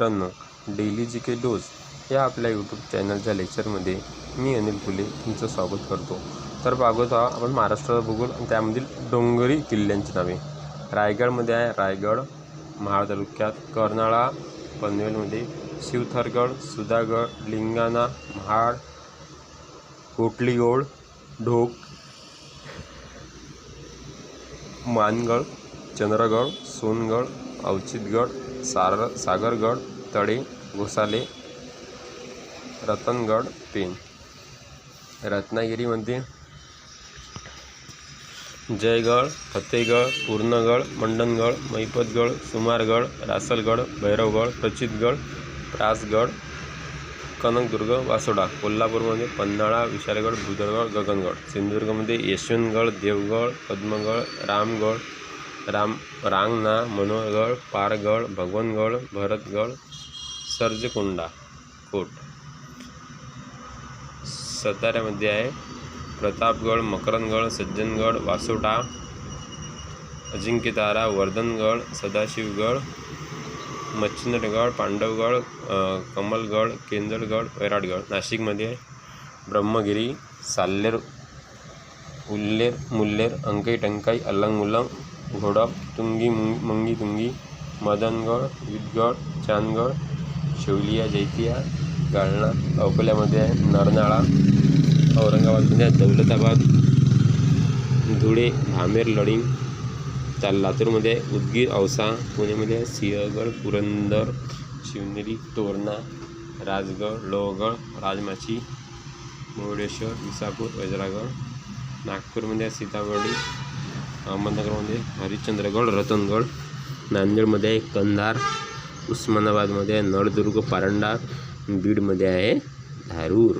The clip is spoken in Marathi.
मित्रांनो डेली जी के डोज या आपल्या यूट्यूब चॅनलच्या लेक्चरमध्ये मी अनिल फुले तुमचं स्वागत करतो. तर बघत आपण महाराष्ट्राचा भूगोल आणि त्यामधील डोंगरी किल्ल्यांची नावे. रायगडमध्ये आहे रायगड महाड तालुक्यात कर्नाळा पनवेलमध्ये शिवथरगड सुधागड लिंगाणा महाड कोटलीगोड ढोक मानगड चंद्रगड सोनगड अवचितगड सार सागरगड तळे घोसाले रतनगड पेन रत्नागिरीमध्ये जयगड फतेगड पूर्णगड मंडणगड मैपतगड सुमारगड रासलगड भैरवगड प्रचितगड प्रासगड कनकदुर्ग वासोडा कोल्हापूरमध्ये पन्हाळा विशालगड भुदरगड गगनगड सिंधुदुर्गमध्ये यशवंतगड देवगड पद्मगड रामगड राम रांगणा मनोहरगड पारगड भगवनगड भरतगड सर्जकोंडा कोट. साताऱ्यामध्ये आहे. प्रतापगड मकरंदगड सज्जनगड वासोटा अजिंक्यतारा वर्धनगड सदाशिवगड मच्छिंद्रगड पांडवगड कमलगड केंदळगड वैराटगड. नाशिकमध्ये ब्रह्मगिरी साल्लेर उल्लेर मुल्लेर अंकई टंकाई अल्लंग उलंग घोडप तुंगी मुंग मंगी तुंगी मदनगड विदगड चांदगड शिवलिया जैतिया गाळणा अकोल्यामध्ये आहे नरनाळा औरंगाबादमध्ये आहे दौलताबाद धुळे भामेर लडिंग त्या लातूरमध्ये आहे उदगीर औसा पुणेमध्ये आहे सिंहगड पुरंदर शिवनेरी तोरणा राजगड लोहगड राजमाची मुर्डेश्वर विसापूर वज्रागड नागपूरमध्ये आहे सीताबर्डी अहमदनगरमध्ये हरिश्चंद्रगड रतनगड नांदेडमध्ये आहे कंधार उस्मानाबादमध्ये आहे नळदुर्ग पारंडा बीडमध्ये आहे धारूर.